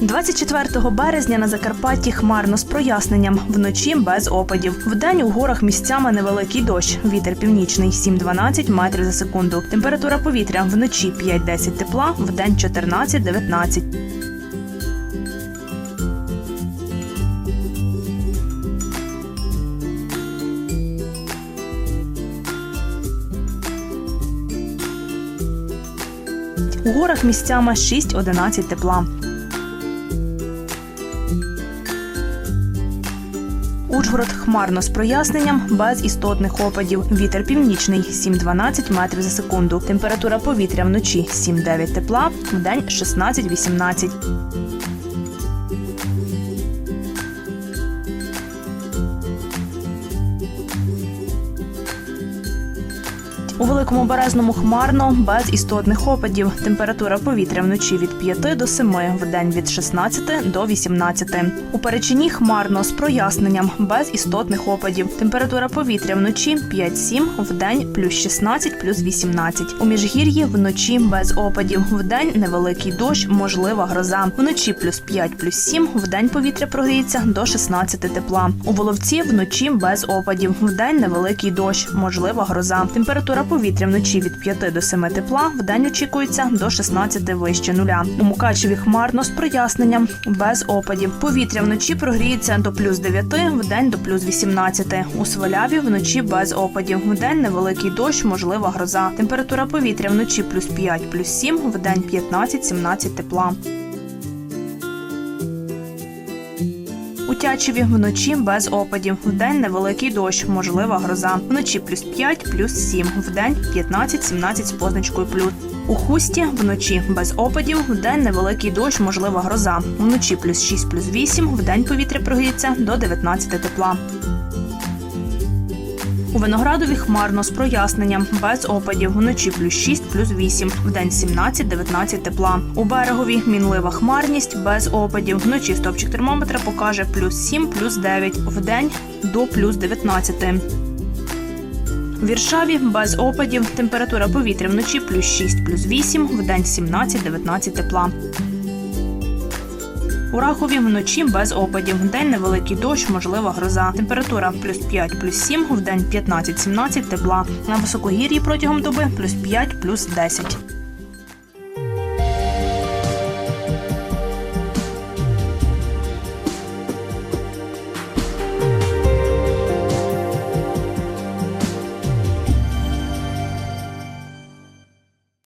24 березня на Закарпатті хмарно з проясненням, вночі без опадів. Вдень у горах місцями невеликий дощ. Вітер північний 7-12 метрів за секунду. Температура повітря вночі 5-10 тепла, вдень 14-19. У горах місцями 6-11 тепла. Ужгород хмарно з проясненням, без істотних опадів. Вітер північний 7-12 метрів за секунду. Температура повітря вночі 7-9 тепла, вдень 16-18. У великому березному хмарно, без істотних опадів. Температура повітря вночі від 5 до 7, вдень від 16 до 18. У перечині хмарно з проясненням, без істотних опадів. Температура повітря вночі 5-7, вдень плюс 16, плюс 18. У міжгір'ї вночі без опадів. Вдень невеликий дощ, можлива гроза. Вночі плюс 5, плюс 7, вдень повітря прогріється до 16 тепла. У Воловці вночі без опадів. Вдень невеликий дощ, можлива гроза. Температура повітря вночі від 5 до 7 тепла, вдень очікується до 16 вище нуля. У Мукачеві хмарно з проясненням, без опадів. Повітря вночі прогріється до плюс 9, вдень до плюс 18. У Сваляві вночі без опадів. Вдень невеликий дощ, можлива гроза. Температура повітря вночі плюс 5, плюс 7, вдень 15-17 тепла. У Тячеві вночі без опадів. Вдень невеликий дощ, можлива гроза. Вночі плюс 5, плюс 7. Вдень 15-17 з позначкою плюс. У хусті вночі без опадів, вдень невеликий дощ, можлива гроза. Вночі плюс 6, плюс 8, вдень повітря прогріється до 19 тепла. У Виноградові хмарно з проясненням, без опадів. Вночі плюс 6, плюс 8, вдень 17-19 тепла. У берегові мінлива хмарність, без опадів. Вночі стопчик термометра покаже плюс 7, плюс 9, вдень до плюс 19. В Віршаві без опадів. Температура повітря вночі плюс 6, плюс 8, вдень 17-19 тепла. У Рахові вночі без опадів. День невеликий дощ, можлива гроза. Температура плюс 5, плюс 7, вдень 15-17 тепла. На високогір'ї протягом доби плюс 5, плюс 10.